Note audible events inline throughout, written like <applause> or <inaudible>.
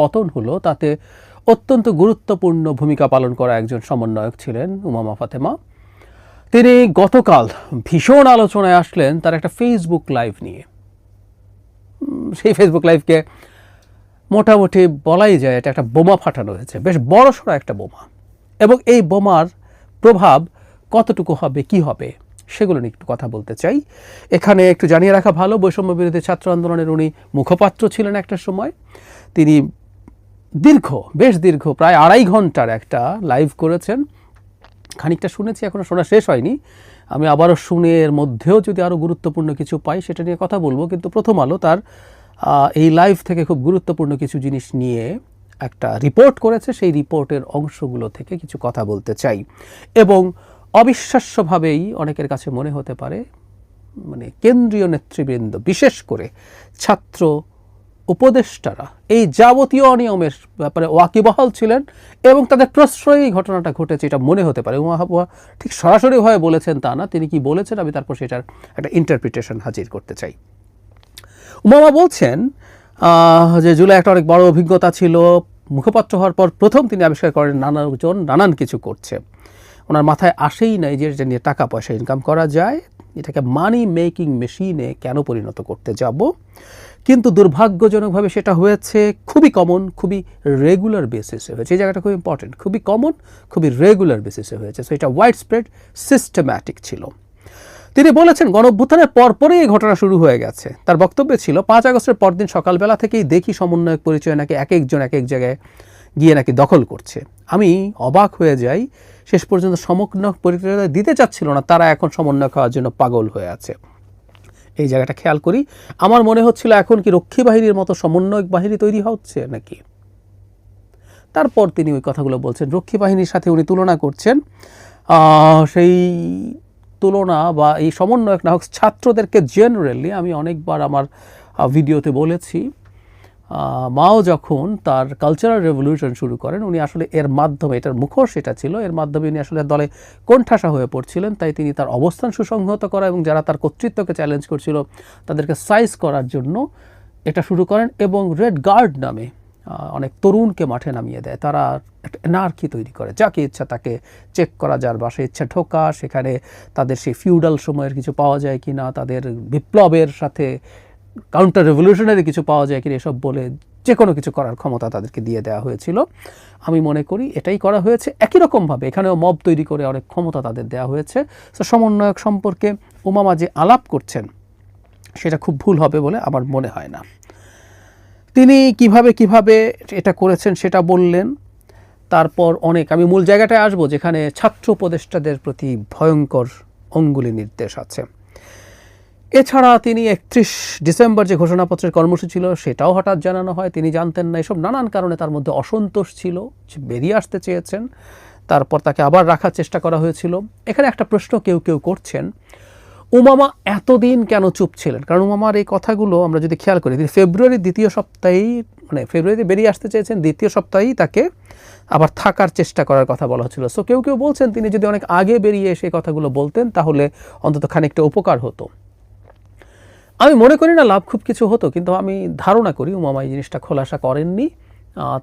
পতন হলো, তাতে অত্যন্ত গুরুত্বপূর্ণ ভূমিকা পালন করা একজন সমন্বয়ক ছিলেন উমামা ফাতেমা। তিনি গতকাল ভীষণ আলোচনায় আসলেন তার একটা ফেসবুক লাইভ নিয়ে। সেই ফেসবুক লাইভকে মোটামুটি বলাই যায় এটা একটা বোমা ফাটানো হয়েছে, বেশ বড়সড় একটা বোমা। এবং এই বোমার প্রভাব কতটুকু হবে, কি হবে, সেগুলো নিয়ে একটু কথা বলতে চাই। এখানে একটু জানিয়ে রাখা ভালো, বৈষম্য বিরোধী ছাত্র আন্দোলনের উনি মুখপাত্র ছিলেন একটা সময়। তিনি দীর্ঘ, বেশ দীর্ঘ, প্রায় আড়াই ঘণ্টার একটা লাইভ করেছেন। খানিকটা শুনেছি এখনও শোনা শেষ হয়নি। আমি আবারও শুনে এর মধ্যেও যদি আরও গুরুত্বপূর্ণ কিছু পাই, সেটা নিয়ে কথা বলব। কিন্তু প্রথম আলো তার এই লাইভ থেকে খুব গুরুত্বপূর্ণ কিছু জিনিস নিয়ে একটা রিপোর্ট করেছে। সেই রিপোর্টের অংশগুলো থেকে কিছু কথা বলতে চাই। এবং অবিশ্বাস্যভাবেই অনেকের কাছে মনে হতে পারে মানে কেন্দ্রীয় নেতৃবৃন্দ, বিশেষ করে ছাত্র উপদেষ্টারা এই যাবতীয় অনিয়মের ব্যাপারে ওয়াকিবহাল ছিলেন এবং তাদের প্রশ্রয়ই এই ঘটনাটা ঘটেছে, এটা মনে হতে পারে। উমা হাবুয়া ঠিক সরাসরিভাবে বলেছেন তা না, তিনি কি বলেছেন আমি তারপর সেটার একটা ইন্টারপ্রিটেশন হাজির করতে চাই। উমামা বলছেন যে জুলাই একটা অনেক বড় অভিজ্ঞতা ছিল, মুখপাত্র হওয়ার পর প্রথম তিনি আবিষ্কার করেন নানাজন, নানান কিছু করছে। ওনার মাথায় আসেই নাই যে এটা নিয়ে টাকা পয়সা ইনকাম করা যায়, এটাকে মানি মেকিং মেশিনে কেন পরিণত করতে যাব। কিন্তু দুর্ভাগ্যজনকভাবে সেটা হয়েছে খুবই কমন খুবই রেগুলার বেসিসে হয়েছে। এই জায়গাটা খুব ইম্পর্টেন্ট খুবই কমন খুবই রেগুলার বেসিসে হয়েছে। সো এটা ওয়াইড স্প্রেড সিস্টেম্যাটিক ছিল। তিনি বলেছেন, গণঅভ্যুত্থানের পরপরই এই ঘটনা শুরু হয়ে গেছে। তার বক্তব্য ছিল, পাঁচ আগস্টের পরদিন সকালবেলা থেকেই দেখি সমন্বয়ক পরিচয় নাকি এক একজন এক এক জায়গায় গিয়ে নাকি দখল করছে। আমি অবাক হয়ে যাই, শেষ পর্যন্ত সমন্বয়ক পরিচয় দিতে চাচ্ছিল না, তারা এখন সমন্বয়ক হওয়ার জন্য পাগল হয়ে আছে। এই জায়গাটা খেয়াল করি। আমার মনে হচ্ছিল এখন কি রক্ষী বাহিনীর মতো সমন্বয়ক বাহিনী তৈরি হচ্ছে নাকি? তারপর তিনি ওই কথাগুলো বলছেন, রক্ষী বাহিনীর সাথে উনি তুলনা করছেন। সেই তুলনা বা এই সমন্বয়ক না হোক, ছাত্রদেরকে জেনারেলি আমি অনেকবার আমার ভিডিওতে বলেছি। মাও যখন তার কালচারাল রেভলিউশন শুরু করেন, উনি আসলে এর মাধ্যমে, এটার মুখোশ এটা ছিল, এর মাধ্যমে উনি আসলে দলে কোণঠাসা হয়ে পড়ছিলেন, তাই তিনি তার অবস্থান সুসংহত করা এবং যারা তার কর্তৃত্বকে চ্যালেঞ্জ করছিল, তাদেরকে সাইজ করার জন্য এটা শুরু করেন এবং রেড গার্ড নামে অনেক তরুণকে মাঠে নামিয়ে দেয়। তারা একটা এনার্কি তৈরি করে, যাকে ইচ্ছা তাকে চেক করা যার বাসায় ইচ্ছা ঠোকা সেখানে তাদের সেই ফিউডাল সময়ের কিছু পাওয়া যায় কিনা, তাদের বিপ্লবের সাথে কাউন্টার রেভলিউশনারি কিছু পাওয়া যায় কিনা এসব বলে যে কোনো কিছু করার ক্ষমতা তাদেরকে দিয়ে দেওয়া হয়েছিল। আমি মনে করি এটাই করা হয়েছে। একই রকমভাবে এখানেও মব তৈরি করে অনেক ক্ষমতা তাদের দেওয়া হয়েছে। তো সমন্বয়ক সম্পর্কে উমামা যে আলাপ করছেন, সেটা খুব ভুল হবে বলে আমার মনে হয় না। তিনি কীভাবে কীভাবে এটা করেছেন সেটা বললেন। তারপর অনেক, আমি মূল জায়গাটায় আসব যেখানে ছাত্র উপদেষ্টাদের প্রতি ভয়ঙ্কর অঙ্গুলি নির্দেশ আছে। এছাড়া তিনি একত্রিশ ডিসেম্বর যে ঘোষণাপত্রের কর্মসূচি ছিল, সেটাও হঠাৎ জানানো হয়। তিনি জানতেন না, এসব নানান কারণে তার মধ্যে অসন্তোষ ছিল বেরিয়ে আসতে চেয়েছেন। তারপর তাকে আবার রাখার চেষ্টা করা হয়েছিল। এখানে একটা প্রশ্ন কেউ কেউ করছেন, উমামা এতদিন কেন চুপ ছিলেন? কারণ উমামার এই কথাগুলো আমরা যদি খেয়াল করি, তিনি ফেব্রুয়ারির দ্বিতীয় সপ্তাহেই মানে ফেব্রুয়ারিতে বেরিয়ে আসতে চেয়েছেন, দ্বিতীয় সপ্তাহেই তাকে আবার থাকার চেষ্টা করার কথা বলা হচ্ছিল সো কেউ কেউ বলছেন, তিনি যদি অনেক আগে বেরিয়ে এসে কথাগুলো বলতেন, তাহলে অন্তত খানিকটা উপকার হতো। আমি মনে করি না লাভ খুব কিছু হতো, কিন্তু আমি ধারণা করি উমামা এই জিনিসটা খোলাসা করেননি।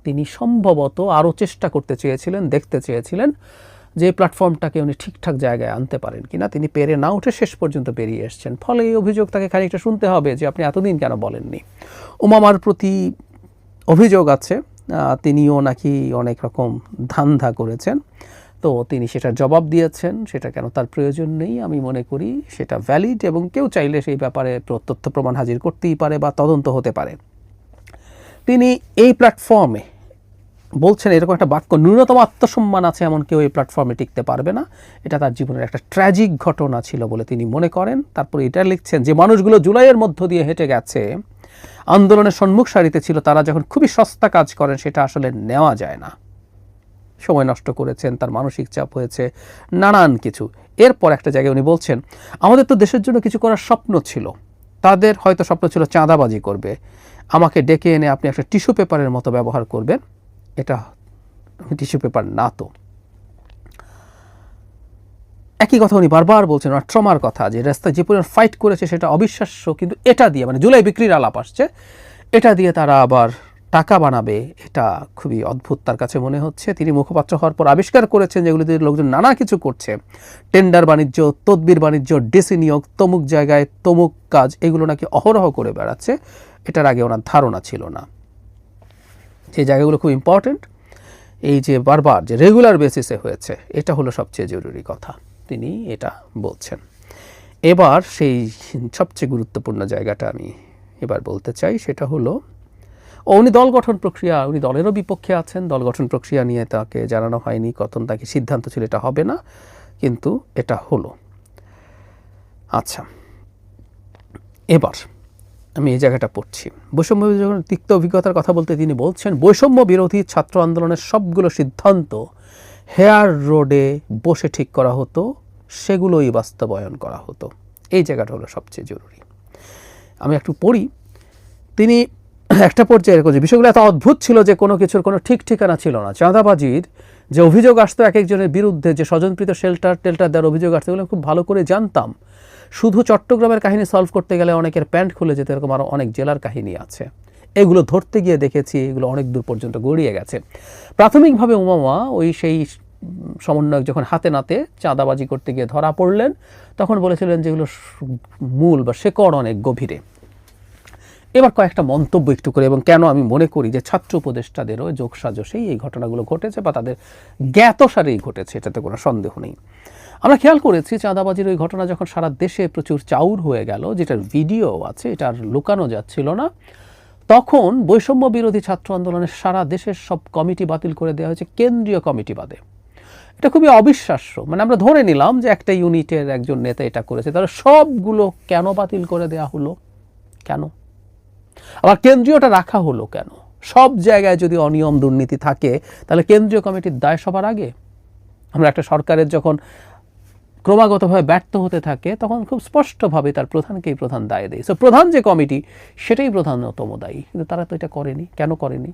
তিনি সম্ভবত আরও চেষ্টা করতে চেয়েছিলেন, দেখতে চেয়েছিলেন যে প্ল্যাটফর্মটাকে উনি ঠিকঠাক জায়গায় আনতে পারেন কিনা। তিনি পেরে না উঠে শেষ পর্যন্ত বেরিয়ে এসছেন। ফলে এই অভিযোগ তাকে খানিকটা শুনতে হবে যে আপনি এতদিন কেন বলেননি। উমামার প্রতি অভিযোগ আছে তিনিও নাকি অনেক রকম ধান্ধা করেছেন। তো তিনি সেটার জবাব দিয়েছেন, সেটা কেন তার প্রয়োজন নেই, আমি মনে করি সেটা ভ্যালিড এবং কেউ চাইলে সেই ব্যাপারে প্র- তথ্য প্রমাণ হাজির করতেই পারে বা তদন্ত হতে পারে। তিনি এই প্ল্যাটফর্মে বলছেন, এরকম একটা বাক্য, ন্যূনতম আত্মসম্মান আছে এমন কেউ এই প্ল্যাটফর্মে টিকতে পারবে না। এটা তার জীবনের একটা ট্র্যাজিক ঘটনা ছিল বলে তিনি মনে করেন। তারপরে এটা লিখছেন, যে মানুষগুলো জুলাইয়ের মধ্য দিয়ে হেঁটে গেছে, আন্দোলনের সম্মুখ সারিতে ছিল, তারা যখন খুবই সস্তা কাজ করেন, সেটা আসলে নেওয়া যায় না। সময় নষ্ট করেছেন, তার মানসিক চাপ হয়েছে, নানান কিছু। এরপর একটা জায়গায় উনি বলছেন, আমাদের তো দেশের জন্য কিছু করার স্বপ্ন ছিল। তাদের হয়তো স্বপ্ন ছিল চাঁদাবাজি করবে। আমাকে ডেকে এনে আপনি একটা টিস্যু পেপারের মতো ব্যবহার করবেন। এটা টিস্যু পেপার না তো। একই কথা উনি বারবার বলছেন, আর ট্রমার কথা, যে রাস্তায় যে পরিমাণ ফাইট করেছে সেটা অবিশ্বাস্য, কিন্তু এটা দিয়ে মানে জুলাই বিক্রির আলাপ আসছে, এটা দিয়ে তারা আবার টাকা বানাবে, এটা খুবই অদ্ভুত তার কাছে মনে হচ্ছে। তিনি মুখপাত্র হওয়ার পর আবিষ্কার করেছেন যেগুলিতে লোকজন নানা কিছু করছে। টেন্ডার বাণিজ্য, তদবির বাণিজ্য, ডিসি নিয়োগ, তমুক জায়গায় তমুক কাজ, এগুলো নাকি অহরহ করে বেড়াচ্ছে। এটার আগে ওনার ধারণা ছিল না। যে জায়গাগুলো খুব ইম্পর্ট্যান্ট এই যে বারবার যে রেগুলার বেসিসে হয়েছে, এটা হলো সবচেয়ে জরুরি কথা। তিনি এটা বলছেন। এবার সেই সবচেয়ে গুরুত্বপূর্ণ জায়গাটা আমি এবার বলতে চাই, সেটা হলো উনি দল গঠন প্রক্রিয়া, উনি দলেরও বিপক্ষে আছেন, দল গঠন প্রক্রিয়া নিয়ে তাকে জানানো হয়নি কখন তাকে সিদ্ধান্ত ছিল এটা হবে না, কিন্তু এটা হলো। আচ্ছা এবার আমি এই জায়গাটা পড়ছি। বৈষম্য যখন তিক্ত অভিজ্ঞতার কথা বলতে তিনি বলছেন, বৈষম্য বিরোধী ছাত্র আন্দোলনের সবগুলো সিদ্ধান্ত হেয়ার রোডে বসে ঠিক করা হতো, সেগুলোই বাস্তবায়ন করা হতো। এই জায়গাটা হলো সবচেয়ে জরুরি। আমি একটু পড়ি। তিনি <laughs> একটা পর্যায়ে এরকম যে বিষয়গুলো এত অদ্ভুত ছিল যে কোনো কিছুর কোনো ঠিক ঠিকানা ছিল না। চাঁদাবাজির যে অভিযোগ আসতো এক একজনের বিরুদ্ধে, যে স্বজনপ্রীত শেল্টার টেল্টার দেওয়ার অভিযোগ আসতো, এগুলো খুব ভালো করে জানতাম। শুধু চট্টগ্রামের কাহিনী সলভ করতে গেলে অনেকের প্যান্ট খুলে যেতে, এরকম আরও অনেক জেলার কাহিনী আছে। এগুলো ধরতে গিয়ে দেখেছি, এগুলো অনেক দূর পর্যন্ত গড়িয়ে গেছে। প্রাথমিকভাবে উমামা ওই সেই সমন্বয়ক যখন হাতে নাতে চাঁদাবাজি করতে গিয়ে ধরা পড়লেন, তখন বলেছিলেন যেগুলো মূল বা শেকড় অনেক গভীরে। এবার কয়েকটা মন্তব্য একটু করে, এবং কেন আমি মনে করি যে ছাত্র উপদেষ্টাদেরও যোগসাজশেই এই ঘটনাগুলো ঘটেছে বা তাদের জ্ঞাতসারেই ঘটেছে, এটাতে কোনো সন্দেহ নেই। আমরা খেয়াল করেছি চাঁদাবাজির ওই ঘটনা যখন সারা দেশে প্রচুর চাউর হয়ে গেল, যেটার ভিডিও আছে এটা আর লুকানো যাচ্ছিল না, তখন বৈষম্য বিরোধী ছাত্র আন্দোলনের সারা দেশের সব কমিটি বাতিল করে দেওয়া হয়েছে, কেন্দ্রীয় কমিটি বাদে। এটা খুবই অবিশ্বাস্য মানে আমরা ধরে নিলাম যে একটা ইউনিটের একজন নেতা এটা করেছে, তাহলে সবগুলো কেন বাতিল করে দেওয়া হলো? কেন? আবার কেন্দ্রীয়টা রাখা হলো কেন? সব জায়গায় যদি অনিয়ম দুর্নীতি থাকে, তাহলে কেন্দ্রীয় কমিটির দায় সবার আগে। আমরা একটা সরকারের যখন ক্রমাগতভাবে ব্যর্থ হতে থাকে, তখন খুব স্পষ্টভাবে তার প্রধানকেই প্রধান দায় দেয়। সো প্রধান যে কমিটি, সেটাই প্রধানতম দায়ী। কিন্তু তারা তো এটা করেনি। কেন করেনি?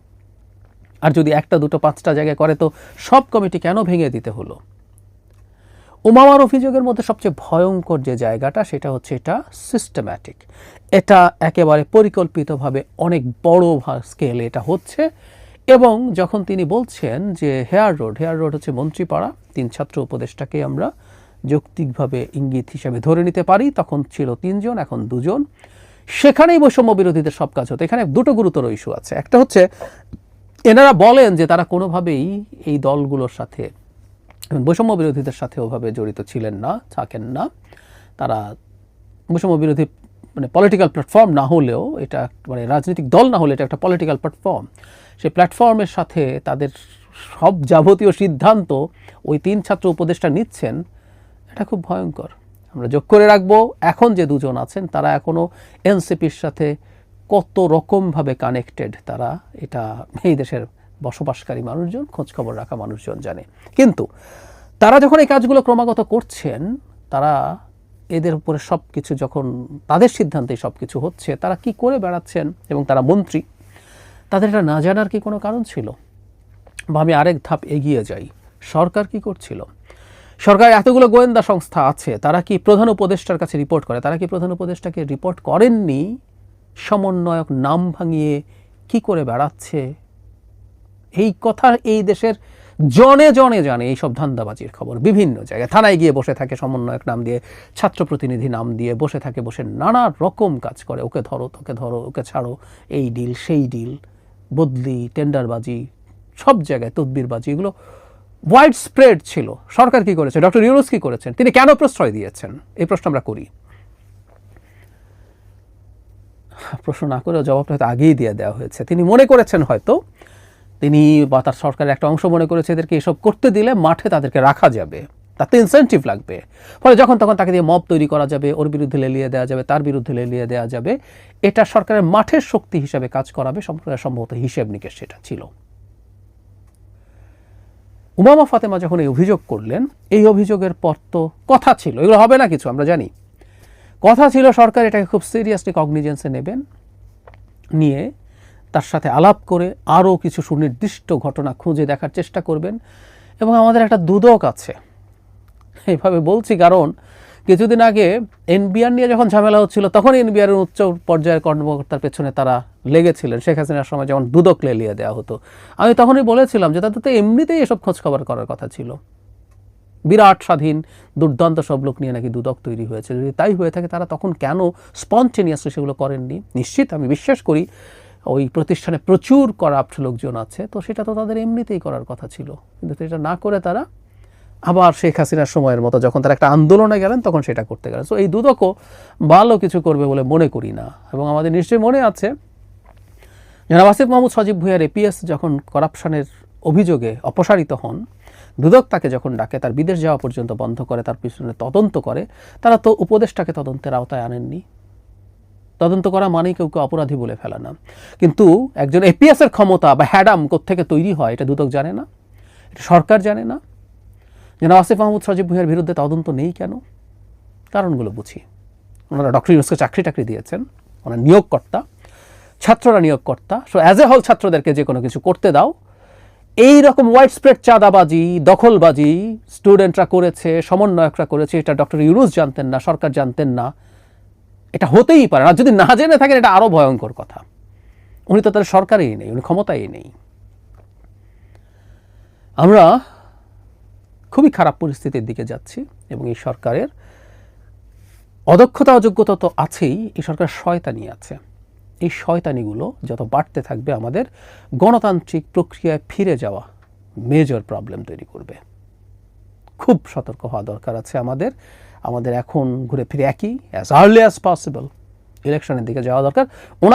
আর যদি একটা দুটো, পাঁচটা জায়গায় করে, তো সব কমিটি কেন ভেঙে দিতে হলো? উমামার অভিযোগের মধ্যে সবচেয়ে ভয়ঙ্কর যে জায়গাটা, সেটা হচ্ছে এটা সিস্টেম্যাটিক এটা একেবারে পরিকল্পিতভাবে অনেক বড় স্কেলে এটা হচ্ছে এবং যখন তিনি বলছেন যে হেয়ার রোড হেয়ার রোড হচ্ছে মন্ত্রীপাড়া, তিন ছাত্র উপদেষ্টাকে আমরা যৌক্তিকভাবে ইঙ্গিত হিসাবে ধরে নিতে পারি, তখন ছিল তিনজন, এখন দুজন। সেখানেই বৈষম্য বিরোধীদের সব কাজ হতো। এখানে দুটো গুরুতর ইস্যু আছে। একটা হচ্ছে, এনারা বলেন যে তারা কোনোভাবেই এই দলগুলোর সাথে বৈষম্য বিরোধীদের সাথে ওভাবে জড়িত ছিলেন না, থাকেন না। তারা বৈষম্য বিরোধী মানে পলিটিক্যাল প্ল্যাটফর্ম না হলেও এটা মানে রাজনৈতিক দল না হলে এটা একটা পলিটিক্যাল প্ল্যাটফর্ম সেই প্ল্যাটফর্মের সাথে তাদের সব যাবতীয় সিদ্ধান্ত ওই তিন ছাত্র উপদেষ্টা নিচ্ছেন, এটা খুব ভয়ঙ্কর। আমরা যোগ করে রাখব, এখন যে দুজন আছেন, তারা এখনও এনসিপির সাথে কত রকমভাবে কানেক্টেড তারা, এটা এই দেশের বসবাসকারী মানুষজন, খোঁজখবর রাখা মানুষজন জানে। কিন্তু তারা যখন এই কাজগুলো ক্রমাগত করছেন, তারা এদের উপরে সব কিছু যখন, তাদের সিদ্ধান্তে সব কিছু হচ্ছে, তারা কি করে বেড়াচ্ছেন এবং তারা মন্ত্রী, তাদের এটা না জানার কি কোনো কারণ ছিল? বা আমি আরেক ধাপ এগিয়ে যাই, সরকার কি করছিল? সরকার এতগুলো গোয়েন্দা সংস্থা আছে, তারা কি প্রধান উপদেষ্টার কাছে রিপোর্ট করে? তারা কি প্রধান উপদেষ্টাকে রিপোর্ট করেননি? সমন্বয়ক নাম ভাঙিয়ে কি করে বেড়াচ্ছে? এই কথা এই দেশের জনে জনে জানে এই সব ধান্দাবাজির খবর বিভিন্ন জায়গায়। থানায় গিয়ে বসে থাকে সমন্বয়ক, নাম দিয়ে ছাত্র প্রতিনিধি নাম দিয়ে বসে থাকে, বসে নানা রকম কাজ করে। ওকে ধরো, তোকে ধরো, ওকে ছাড়ো, এই ডিল সেই ডিল বদলি, টেন্ডারবাজি, সব জায়গায় তদবিরবাজি, এগুলো ওয়াইড স্প্রেড ছিল। সরকার কি করেছে? ডক্টর ইউনুস কি করেছেন? তিনি কেন প্রশ্রয় দিয়েছেন? এই প্রশ্ন আমরা করি। প্রশ্ন না করেও জবাবটা হয়তো আগেই দিয়ে দেওয়া হয়েছে। তিনি মনে করেছেন হয়তো তিনি বা তার সরকারের একটা অংশ মনে করেছে এদেরকে এসব করতে দিলে মাঠে তাদেরকে রাখা যাবে। তাতে ইনসেন্টিভ লাগবে। ফলে যখন তখন তাকে দিয়ে মব তৈরি করা যাবে, ওর বিরুদ্ধে লেলিয়ে দেওয়া যাবে, তার বিরুদ্ধে লেলিয়ে দেওয়া যাবে, এটা সরকারের মাঠের শক্তি হিসাবে কাজ করাবে সম্ভবত হিসেব নিকেশ সেটা ছিল। উমামা ফাতেমা যখন এই অভিযোগ করলেন, এই অভিযোগের পর তো কথা ছিল, এগুলো হবে না কিছু, আমরা জানি। কথা ছিল সরকার এটাকে খুব সিরিয়াসলি কগনিজেন্সে নেবেন, নিয়ে তার সাথে আলাপ করে আরও কিছু সুনির্দিষ্ট ঘটনা খুঁজে দেখার চেষ্টা করবেন। এবং আমাদের একটা দুদক আছে। এইভাবে বলছি কারণ কিছুদিন আগে এনবিআর নিয়ে যখন ঝামেলা হচ্ছিল তখন এনবিআর এর উচ্চ পর্যায়ের কর্মকর্তার পেছনে তারা লেগেছিলেন। শেখ হাসিনার সময় যেমন দুদক লেলিয়ে দেওয়া হতো। আমি তখনই বলেছিলাম যে তাদের তো এমনিতেই এসব খোঁজখবর করার কথা ছিল। বিরাট স্বাধীন, দুর্দান্ত সব লোক নিয়ে নাকি দুদক তৈরি হয়েছে। যদি তাই হয়ে থাকে, তারা তখন কেন স্পন্টেনিয়াসলি সেগুলো করেননি? নিশ্চিত আমি বিশ্বাস করি ওই প্রতিষ্ঠানে প্রচুর করাপ্ট লোকজন আছে, তো সেটা তো তাদের এমনিতেই করার কথা ছিল। কিন্তু সেটা না করে তারা আবার শেখ হাসিনার সময়ের মতো যখন তারা একটা আন্দোলনে গেলেন, তখন সেটা করতে গেলেন। সো এই দুদকও ভালো কিছু করবে বলে মনে করি না। এবং আমাদের নিশ্চয়ই মনে আছে, জনাব আসিফ মাহমুদ সজীব ভুইয়ার এপিএস যখন করাপশনের অভিযোগে অপসারিত হন, দুদক তাকে যখন ডাকে, তার বিদেশ যাওয়া পর্যন্ত বন্ধ করে, তার পিছনে তদন্ত করে, তারা তো উপদেশটাকে তদন্তের আওতায় আনেননি। তদন্ত করা মানেই কেউ কেউ অপরাধী বলে ফেলা না। কিন্তু একজন এপিএস এর ক্ষমতা বা হ্যাডাম কোত্থেকে তৈরি হয়, এটা দুদক জানে না, এটা সরকার জানে না। যেন আসিফ মাহমুদ সজীব ভুইয়ার বিরুদ্ধে তদন্ত নেই কেন? কারণগুলো বুঝি। ওনারা ডক্টর ইউনুসকে চাকরি টাকরি দিয়েছেন, ওনার নিয়োগকর্তা, ছাত্ররা নিয়োগকর্তা। সো অ্যাজ এ হল ছাত্রদেরকে যে কোনো কিছু করতে দাও। এই রকম ওয়াইড স্প্রেড চাঁদাবাজি, দখলবাজি স্টুডেন্টরা করেছে, সমন্বয়করা করেছে, এটা ডক্টর ইউনুস জানতেন না, সরকার জানতেন না। এটা হতেই পারে আর যদি না জেনে থাকেন, এটা আরও ভয়ঙ্কর কথা। উনি তো তাদের সরকারেই নেই, উনি ক্ষমতাই নেই। আমরা খুবই খারাপ পরিস্থিতির দিকে যাচ্ছি এবং এই সরকারের অদক্ষতা, অযোগ্যতা তো আছেই, এই সরকার শয়তানি আছে। এই শয়তানিগুলো যত বাড়তে থাকবে, আমাদের গণতান্ত্রিক প্রক্রিয়ায় ফিরে যাওয়া মেজর প্রবলেম তৈরি করবে। খুব সতর্ক হওয়া দরকার আছে আমাদের। আমাদের এখন ঘুরে ফিরে একই অ্যাজ আর্লি অ্যাজ পসিবল ইলেকশনের দিকে যাওয়া দরকার।